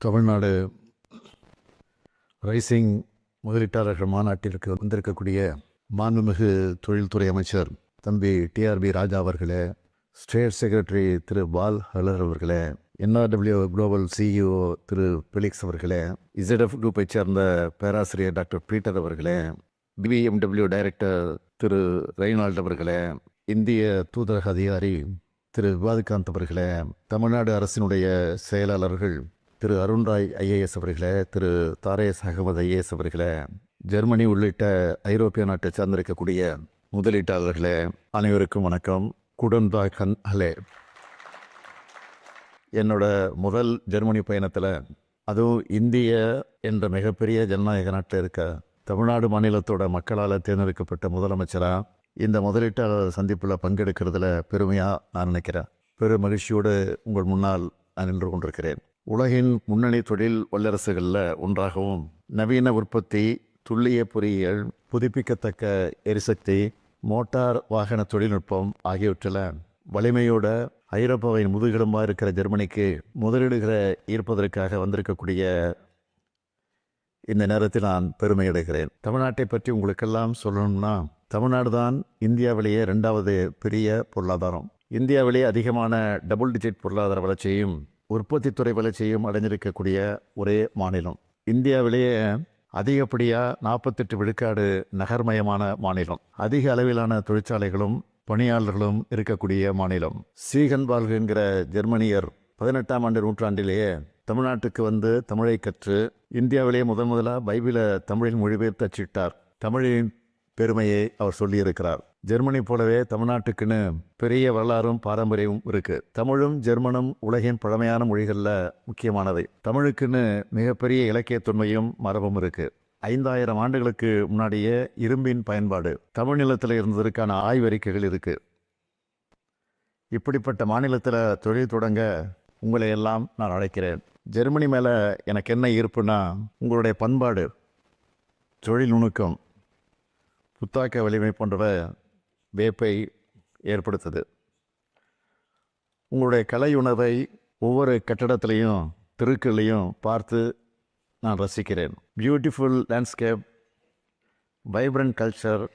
Tamil Nadu rising முதலீட்டாளர்கள் மாநாட்டிற்கு வந்திருக்கக்கூடிய மாண்புமிகு தொழில்துறை அமைச்சர் தம்பி டிஆர்பி ராஜா அவர்களே ஸ்டேட் செக்ரட்டரி திரு பால் ஹலர் அவர்களே என்ஆர்டபிள்யூ குளோபல் சிஇஓ திரு பிலிக்ஸ் அவர்களே இசட்எஃப் குரூப்பைச் சேர்ந்த பேராசிரியர் டாக்டர் பீட்டர் அவர்களே பிபிஎம்டபிள்யூ டைரக்டர் திரு ரெய்னால்ட் அவர்களே இந்திய தூதரக அதிகாரி திரு விவாதிகாந்த் அவர்களே தமிழ்நாடு அரசினுடைய செயலாளர்கள் திரு அருண்ராய் ஐஏஎஸ் அவர்களை திரு தாரேஸ் அகமது ஐஏஎஸ் அவர்களை ஜெர்மனி உள்ளிட்ட ஐரோப்பிய நாட்டை சார்ந்திருக்கக்கூடிய முதலீட்டாளர்களே அனைவருக்கும் வணக்கம். குடன்பா கன் ஹலே. என்னோட முதல் ஜெர்மனி பயணத்தில் அதுவும் இந்திய என்ற மிகப்பெரிய ஜனநாயக நாட்டில் இருக்க தமிழ்நாடு மாநிலத்தோட மக்களால் தேர்ந்தெடுக்கப்பட்ட முதலமைச்சராக இந்த முதலீட்டாளர் சந்திப்பில் பங்கெடுக்கிறதுல பெருமையாக நான் நினைக்கிறேன். பெரும் மகிழ்ச்சியோடு உங்கள் முன்னால் நான் நின்று கொண்டிருக்கிறேன். உலகின் முன்னணி தொழில் வல்லரசுகளில் ஒன்றாகவும் நவீன உற்பத்தி துல்லிய பொறியியல் புதுப்பிக்கத்தக்க எரிசக்தி மோட்டார் வாகன தொழில்நுட்பம் ஆகியவற்றில் வலிமையோட ஐரோப்பாவின் முதுகெலும்பாக இருக்கிற ஜெர்மனிக்கு முதலீடுகளை ஈர்ப்பதற்காக வந்திருக்கக்கூடிய இந்த நேரத்தில் நான் பெருமையடைகிறேன். தமிழ்நாட்டை பற்றி உங்களுக்கெல்லாம் சொல்லணும்னா தமிழ்நாடு தான் இந்தியாவிலேயே ரெண்டாவது பெரிய பொருளாதாரம். இந்தியாவிலேயே அதிகமான டபுள் டிஜிட் பொருளாதார வளர்ச்சியும் உற்பத்தி துறை வளர்ச்சியும் அடைஞ்சிருக்கக்கூடிய ஒரே மாநிலம். இந்தியாவிலேயே அதிகப்படியாக நாற்பத்தெட்டு விழுக்காடு நகர்மயமான மாநிலம். அதிக அளவிலான தொழிற்சாலைகளும் பணியாளர்களும் இருக்கக்கூடிய மாநிலம். சீகன் என்கிற ஜெர்மனியர் பதினெட்டாம் ஆண்டு நூற்றாண்டிலேயே தமிழ்நாட்டுக்கு வந்து தமிழை கற்று இந்தியாவிலேயே முதன் முதலாக பைபிளை தமிழில் மொழிபெயர்த்து அச்சிட்டார் தமிழின் பெருமையை அவர் சொல்லியிருக்கிறார். ஜெர்மனி போலவே தமிழ்நாட்டுக்குன்னு பெரிய வரலாறும் பாரம்பரியமும் இருக்குது தமிழும் ஜெர்மனும் உலகின் பழமையான மொழிகளில் முக்கியமானவை. தமிழுக்குன்னு மிகப்பெரிய இலக்கிய தொன்மையும் மரபும் இருக்குது ஐந்தாயிரம் ஆண்டுகளுக்கு முன்னாடியே இரும்பின் பயன்பாடு தமிழ் நிலத்தில் இருந்ததற்கான ஆய்வறிக்கைகள் இருக்கு. இப்படிப்பட்ட மாநிலத்தில் தொழில் தொடங்க உங்களை எல்லாம் நான் அழைக்கிறேன். ஜெர்மனி மேலே எனக்கு என்ன ஈர்ப்புனா உங்களுடைய பண்பாடு தொழில் நுணுக்கம் புத்தாக்க வலிமை போன்றவை வேப்பை ஏற்படுத்துது. உங்களுடைய கலை உணர்வை ஒவ்வொரு கட்டடத்திலையும் தெருக்கள்லையும் பார்த்து நான் ரசிக்கிறேன். பியூட்டிஃபுல் லேண்ட்ஸ்கேப் வைப்ரண்ட் கல்ச்சர்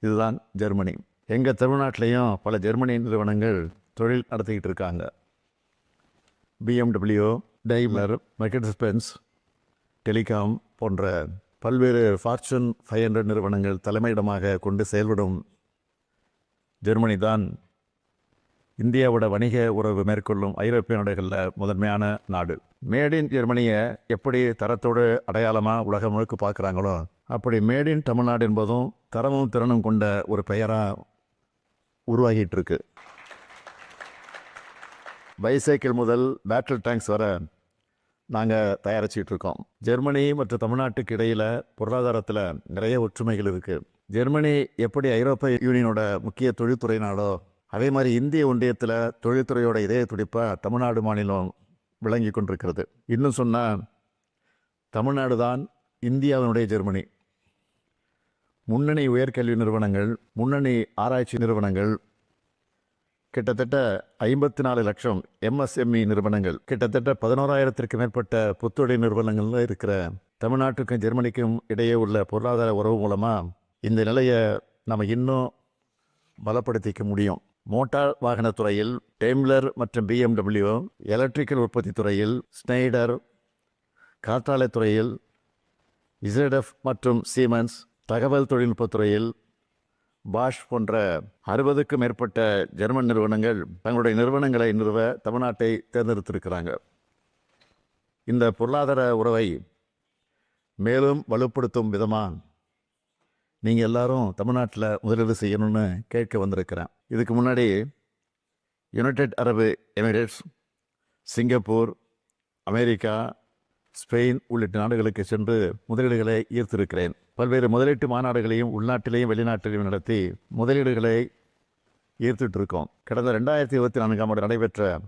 இதுதான் ஜெர்மனி. எங்கள் தமிழ்நாட்டிலையும் பல ஜெர்மனி நிறுவனங்கள் தொழில் நடத்திக்கிட்டு இருக்காங்க. BMW Daimler Mercedes Benz Telekom போன்ற பல்வேறு ஃபார்ச்சூன் ஃபைவ் ஹண்ட்ரட் நிறுவனங்கள் தலைமையிடமாக கொண்டு செயல்படும் ஜெர்மனி தான் இந்தியாவோட வணிக உறவு மேற்கொள்ளும் ஐரோப்பிய நாடுகளில் முதன்மையான நாடு. மேட் இன் ஜெர்மனியை எப்படி தரத்தோடு அடையாளமாக உலகம் முழுக்க பார்க்குறாங்களோ அப்படி மேட் இன் தமிழ்நாடு என்பதும் தரமும் திறனும் கொண்ட ஒரு பெயராக உருவாகிட்டு இருக்கு பைசைக்கிள் முதல் பேட்டல் டேங்க்ஸ் வர நாங்கள் தயாரிச்சிட்ருக்கோம் ஜெர்மனி மற்றும் தமிழ்நாட்டுக்கு இடையில் பொருளாதாரத்தில் நிறைய ஒற்றுமைகள் இருக்குது ஜெர்மனி எப்படி ஐரோப்பிய யூனியனோட முக்கிய தொழில்துறை நாடோ அதே மாதிரி இந்திய ஒன்றியத்தில் தொழில்துறையோட இதய துடிப்பாக தமிழ்நாடு மாநிலம் விளங்கி கொண்டிருக்கிறது. இன்னும் சொன்னால் தமிழ்நாடு தான் இந்தியாவினுடைய ஜெர்மனி. முன்னணி உயர்கல்வி நிறுவனங்கள் முன்னணி ஆராய்ச்சி நிறுவனங்கள் கிட்டத்தட்ட ஐம்பத்தி நாலு லட்சம் எம்எஸ்எம்இ நிறுவனங்கள் கிட்டத்தட்ட பதினோராயிரத்திற்கு மேற்பட்ட புத்துழை நிறுவனங்கள்ல இருக்கிற தமிழ்நாட்டுக்கும் ஜெர்மனிக்கும் இடையே உள்ள பொருளாதார உறவு மூலமாக இந்த நிலையை நம்ம இன்னும் பலப்படுத்திக்க முடியும். மோட்டார் வாகனத் துறையில் டெம்லர் மற்றும் பிஎம்டபிள்யூ எலக்ட்ரிக்கல் உற்பத்தி துறையில் ஸ்னைடர் காற்றாலை துறையில் இசடெஃப் மற்றும் சீமன்ஸ் தகவல் தொழில்நுட்பத் துறையில் பாஷ் போன்ற அறுபதுக்கும் மேற்பட்ட ஜெர்மன் நிறுவனங்கள் தங்களுடைய நிறுவனங்களை நிறுவ தமிழ்நாட்டை தேர்ந்தெடுத்திருக்கிறாங்க. இந்த பொருளாதார உறவை மேலும் வலுப்படுத்தும் விதமாக நீங்கள் எல்லாரும் தமிழ்நாட்டில் முதலீடு செய்யணும்னு கேட்க வந்திருக்கிறேன். இதுக்கு முன்னாடி யுனைடெட் அரபு எமிரேட்ஸ் சிங்கப்பூர் அமெரிக்கா ஸ்பெயின் உள்ளிட்ட நாடுகளுக்கு சென்று முதலீடுகளை ஈர்த்திருக்கிறேன். பல்வேறு முதலீட்டு மாநாடுகளையும் உள்நாட்டிலேயும் வெளிநாட்டிலையும் நடத்தி முதலீடுகளை ஈர்த்துட்டு இருக்கோம். கடந்த ரெண்டாயிரத்தி இருபத்தி நான்காம் ஆண்டு நடைபெற்ற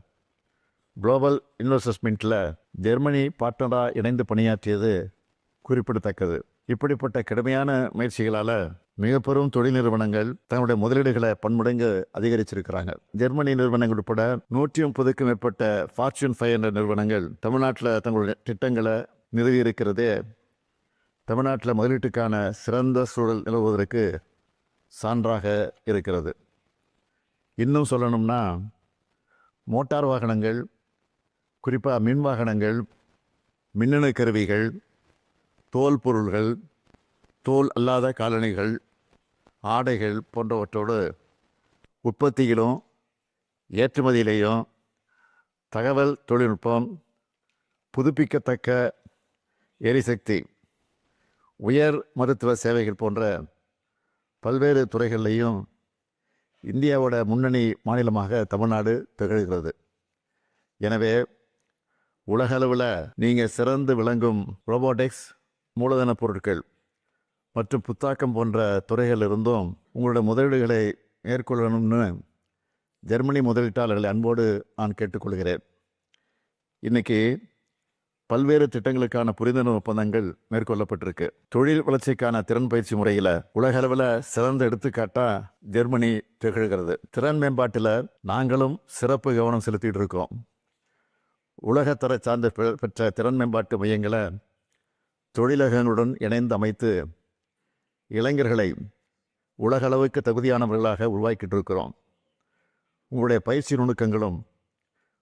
குளோபல் இன்வெஸ்ட்மெண்ட்டில் ஜெர்மனி பார்ட்னராக இணைந்து பணியாற்றியது குறிப்பிடத்தக்கது. இப்படிப்பட்ட கடுமையான முயற்சிகளால் மிகப்பெரும் தொழில் நிறுவனங்கள் தங்களுடைய முதலீடுகளை பன்மடங்கு அதிகரிச்சிருக்கிறாங்க. ஜெர்மனி நிறுவனங்கள் உட்பட நூற்றி முப்பதுக்கும் மேற்பட்ட ஃபார்ச்சூன் ஃபைவ் என்ற நிறுவனங்கள் தமிழ்நாட்டில் தங்களுடைய திட்டங்களை நிறுவி இருக்கிறதே. தமிழ்நாட்டில் முதலீட்டுக்கான சிறந்த சூழல் நிலவுவதற்கு சான்றாக இருக்கிறது. இன்னும் சொல்லணும்னா மோட்டார் வாகனங்கள் குறிப்பாக மின் வாகனங்கள் மின்னணு கருவிகள் தோல் பொருள்கள் தோல் அல்லாத காலணிகள் ஆடைகள் போன்றவற்றோடு உற்பத்தியிலும் ஏற்றுமதியிலேயும் தகவல் தொழில்நுட்பம் புதுப்பிக்கத்தக்க எரிசக்தி உயர் மருத்துவ சேவைகள் போன்ற பல்வேறு துறைகள்லையும் இந்தியாவோட முன்னணி மாநிலமாக தமிழ்நாடு திகழ்கிறது. எனவே உலகளவில் நீங்கள் சிறந்து விளங்கும் ரோபோட்டிக்ஸ் மூலதன பொருட்கள் மற்றும் புத்தாக்கம் போன்ற துறைகள் இருந்தும் உங்களோட முதலீடுகளை மேற்கொள்ளணும்னு ஜெர்மனி முதலீட்டாளர்களை அன்போடு நான் கேட்டுக்கொள்கிறேன். இன்னைக்கு பல்வேறு திட்டங்களுக்கான புரிந்துணர்வு ஒப்பந்தங்கள் மேற்கொள்ளப்பட்டிருக்கு. தொழில் வளர்ச்சிக்கான திறன் பயிற்சி முறையில் உலக அளவில் சிறந்த எடுத்துக்காட்டாக ஜெர்மனி திகழ்கிறது. திறன் மேம்பாட்டில் நாங்களும் சிறப்பு கவனம் செலுத்திட்டு இருக்கோம். உலகத்தர சார்ந்த பெ- பெற்ற திறன் மேம்பாட்டு மையங்களை தொழிலகங்களுடன் இணைந்து அமைத்து இளைஞர்களை உலக அளவுக்கு தகுதியானவர்களாக உருவாக்கிட்டு இருக்கிறோம் உங்களுடைய பயிற்சி நுணுக்கங்களும்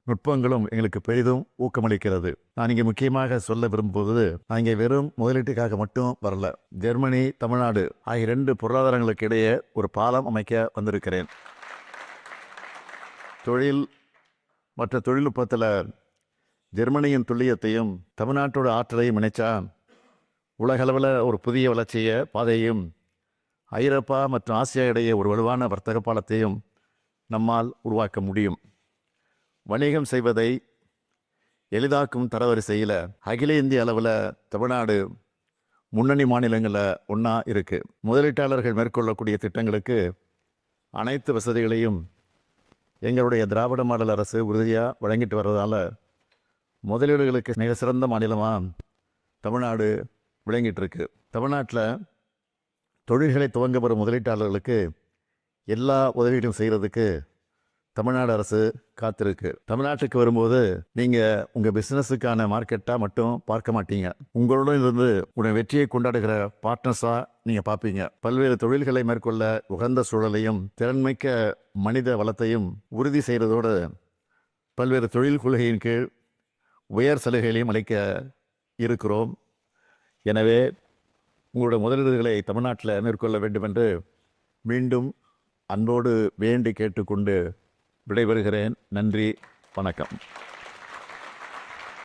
நுட்பங்களும் எங்களுக்கு பெரிதும் ஊக்கமளிக்கிறது. நான் இங்கே முக்கியமாக சொல்ல விரும்புவது நான் இங்கே வெறும் முதலீட்டுக்காக மட்டும் வரல ஜெர்மனி தமிழ்நாடு ஆகிய இரண்டு பொருளாதாரங்களுக்கு இடையே ஒரு பாலம் அமைக்க வந்திருக்கிறேன். தொழில் மற்ற தொழில்நுட்பத்தில் ஜெர்மனியின் துல்லியத்தையும் தமிழ்நாட்டோட ஆற்றலையும் இணைச்சா உலகளவில் ஒரு புதிய வளர்ச்சியை பாதையையும் ஐரோப்பா மற்றும் ஆசியா இடையே ஒரு வலுவான வர்த்தக பாலத்தையும் நம்மால் உருவாக்க முடியும். வணிகம் செய்வதை எளிதாக்கும் தரவரிசையில் அகில இந்திய அளவில் தமிழ்நாடு முன்னணி மாநிலங்களில் ஒன்றா இருக்குது முதலீட்டாளர்கள் மேற்கொள்ளக்கூடிய திட்டங்களுக்கு அனைத்து வசதிகளையும் எங்களுடைய திராவிட மாடல் அரசு உறுதியாக வழங்கிட்டு வர்றதால முதலீடுகளுக்கு மிக சிறந்த மாநிலமாக தமிழ்நாடு விளங்கிட்டு இருக்கு தமிழ்நாட்டில் தொழில்களை துவங்க வரும் முதலீட்டாளர்களுக்கு எல்லா உதவிகளையும் செய்கிறதுக்கு தமிழ்நாடு அரசு காத்திருக்கு. தமிழ்நாட்டுக்கு வரும்போது நீங்கள் உங்கள் பிஸ்னஸுக்கான மார்க்கெட்டாக மட்டும் பார்க்க மாட்டீங்க. உங்களுடன் இருந்து உடைய வெற்றியை கொண்டாடுகிற பார்ட்னர்ஸாக நீங்கள் பார்ப்பீங்க. பல்வேறு தொழில்களை மேற்கொள்ள உகந்த சூழலையும் திறன்மிக்க மனித வளத்தையும் உறுதி செய்கிறதோடு பல்வேறு தொழில் கொள்கையின் கீழ் உயர் சலுகைகளையும் அளிக்க இருக்கிறோம். எனவே உங்களுடைய முதலீடுகளை தமிழ்நாட்டில் மேற்கொள்ள வேண்டும் என்று மீண்டும் அன்போடு வேண்டி கேட்டுக்கொண்டு விடைபெறுகிறேன். நன்றி வணக்கம்.